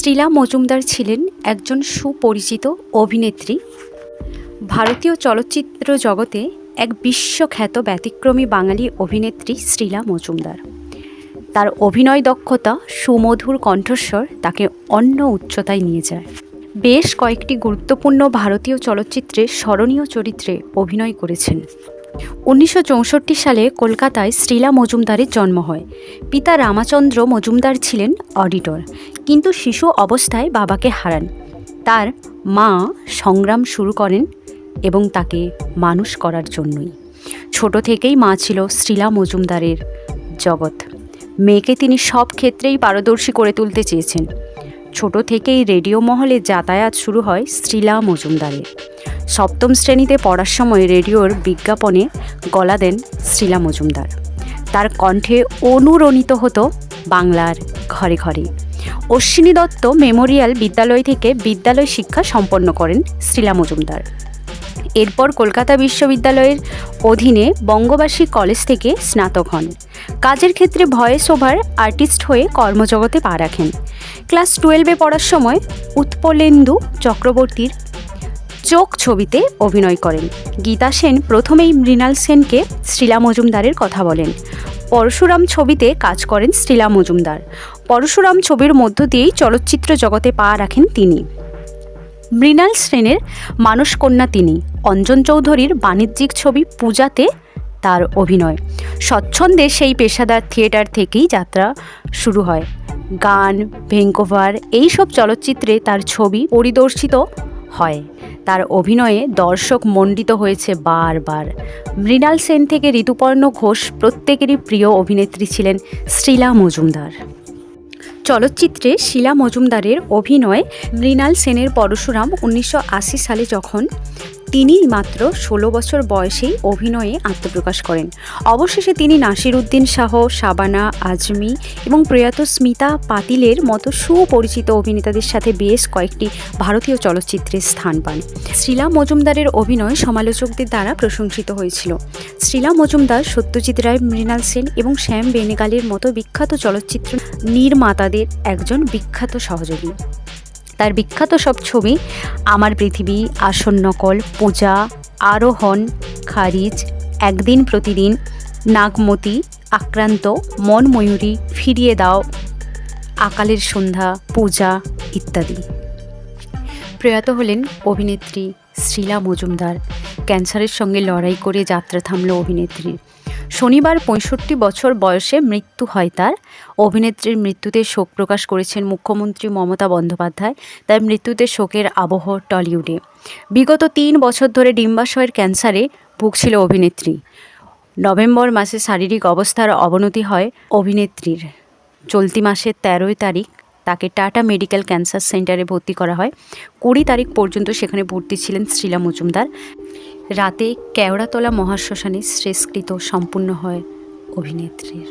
শ্রীলা মজুমদার ছিলেন একজন সুপরিচিত অভিনেত্রী। ভারতীয় চলচ্চিত্র জগতে এক বিশ্বখ্যাত ব্যতিক্রমী বাঙালি অভিনেত্রী শ্রীলা মজুমদার। তার অভিনয় দক্ষতা, সুমধুর কণ্ঠস্বর তাকে অন্য উচ্চতায় নিয়ে যায়। বেশ কয়েকটি গুরুত্বপূর্ণ ভারতীয় চলচ্চিত্রে স্মরণীয় চরিত্রে অভিনয় করেছেন। উনিশশো চৌষট্টি সালে কলকাতায় শ্রীলা মজুমদারের জন্ম হয়। পিতা রামাচন্দ্র মজুমদার ছিলেন অডিটর, কিন্তু শিশু অবস্থায় বাবাকে হারান। তার মা সংগ্রাম শুরু করেন এবং তাকে মানুষ করার জন্যই। ছোট থেকেই মা ছিল শ্রীলা মজুমদারের জগৎ। মেয়েকে তিনি সব ক্ষেত্রেই পারদর্শী করে তুলতে চেয়েছেন। ছোট থেকেই রেডিও মহলে যাতায়াত শুরু হয় শ্রীলা মজুমদারের। সপ্তম শ্রেণীতে পড়ার সময় রেডিওর বিজ্ঞাপনে গলা দেন শ্রীলা মজুমদার। তার কণ্ঠে অনুরণিত হতো বাংলার ঘরে ঘরে। অশ্বিনী দত্ত মেমোরিয়াল বিদ্যালয় থেকে বিদ্যালয় শিক্ষা সম্পন্ন করেন শ্রীলা মজুমদার। এরপর কলকাতা বিশ্ববিদ্যালয়ের অধীনে বঙ্গবাসী কলেজ থেকে স্নাতক হন। কাজের ক্ষেত্রে ভয়েস ওভার আর্টিস্ট হয়ে কর্মজগতে পা রাখেন। ক্লাস টুয়েলভে পড়ার সময় উৎপলেন্দু চক্রবর্তীর চোখ ছবিতে অভিনয় করেন। গীতা সেন প্রথমেই মৃণাল সেনকে শ্রীলা মজুমদারের কথা বলেন। পরশুরাম ছবিতে কাজ করেন শ্রীলা মজুমদার। পরশুরাম ছবির মধ্য দিয়েই চলচ্চিত্র জগতে পা রাখেন তিনি। মৃণাল সেনের মানসকন্যা তিনি। অঞ্জন চৌধুরীর বাণিজ্যিক ছবি পূজাতে তার অভিনয়। স্বচ্ছন্দে সেই পেশাদার থিয়েটার থেকেই যাত্রা শুরু হয়। গান, ভেঙ্কোভার এইসব চলচ্চিত্রে তার ছবি পরিদর্শিত হয়। তার অভিনয়ে দর্শক মণ্ডিত হয়েছে বারবার। মৃণাল সেন থেকে ঋতুপর্ণ ঘোষ প্রত্যেকেরই প্রিয় অভিনেত্রী ছিলেন শ্রীলা মজুমদার। চলচ্চিত্রে শিলা মজুমদারের অভিনয় মৃণাল সেনের পরশুরাম উনিশশো আশি সালে যখন তিনি মাত্র ষোলো বছর বয়সেই অভিনয়ে আত্মপ্রকাশ করেন। অবশেষে তিনি নাসির উদ্দিন শাহ, শাবানা, আজমি এবং প্রয়াত স্মিতা পাতিলের মতো সুপরিচিত অভিনেতাদের সাথে বেশ কয়েকটি ভারতীয় চলচ্চিত্রে স্থান পান। শ্রীলা মজুমদারের অভিনয় সমালোচকদের দ্বারা প্রশংসিত হয়েছিল। শ্রীলা মজুমদার সত্যজিৎ রায়, মৃণাল সেন এবং শ্যাম বেনেগালের মতো বিখ্যাত চলচ্চিত্র নির্মাতাদের একজন বিখ্যাত সহযোগী। তার বিখ্যাত সব ছবি, আমার পৃথিবী আসন্নকল পূজা, আরোহণ, খারিজ, একদিন প্রতিদিন, নাগমতি, আক্রান্ত, মন ময়ূরী, ফিরিয়ে দাও, আকালের সন্ধ্যা, পূজা ইত্যাদি। প্রয়াত হলেন অভিনেত্রী শ্রীলা মজুমদার। ক্যান্সারের সঙ্গে লড়াই করে যাত্রা থামল অভিনেত্রীর। শনিবার পঁয়ষট্টি বছর বয়সে মৃত্যু হয় তার। অভিনেত্রীর মৃত্যুতে শোক প্রকাশ করেছেন মুখ্যমন্ত্রী মমতা বন্দ্যোপাধ্যায়। তার মৃত্যুতে শোকের আবহ টলিউডে। বিগত তিন বছর ধরে ডিম্বাশয়ের ক্যান্সারে ভুগছিল অভিনেত্রী। নভেম্বর মাসে শারীরিক অবস্থার অবনতি হয় অভিনেত্রীর। চলতি মাসের তেরোই তারিখ তাকে টাটা মেডিকেল ক্যান্সার সেন্টারে ভর্তি করা হয়। কুড়ি তারিখ পর্যন্ত সেখানে ভর্তি ছিলেন শ্রীলা মজুমদার। রাতে কেওড়াতলা মহাশ্মশানে শ্রেষ্কৃত সম্পূর্ণ হয় অভিনেত্রীর।